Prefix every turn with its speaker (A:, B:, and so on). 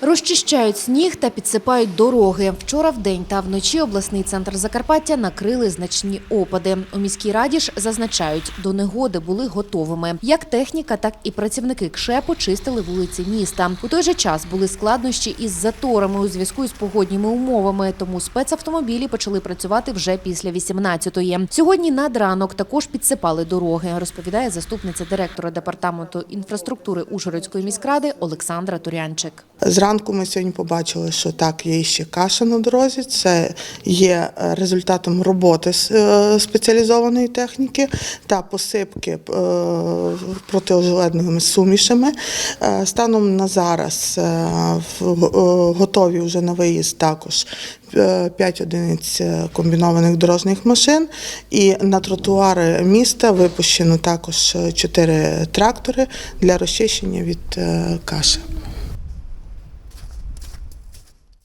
A: Розчищають сніг та підсипають дороги. Вчора вдень та вночі обласний центр Закарпаття накрили значні опади. У міській раді ж зазначають, до негоди були готовими. Як техніка, так і працівники КШЕПу чистили вулиці міста. У той же час були складнощі із заторами у зв'язку із погодніми умовами, тому спецавтомобілі почали працювати вже після 18-ї. Сьогодні надранок також підсипали дороги, розповідає заступниця директора департаменту інфраструктури Ужгородської міськради Олександра Турянчик.
B: Зранку ми сьогодні побачили, що так, є ще каша на дорозі. Це є е, результатом роботи е, спеціалізованої техніки та посипки е, протиожеледними сумішами. Станом на зараз готові вже на виїзд також 5 одиниць комбінованих дорожніх машин. І на тротуари міста випущено також 4 трактори для розчищення від каші.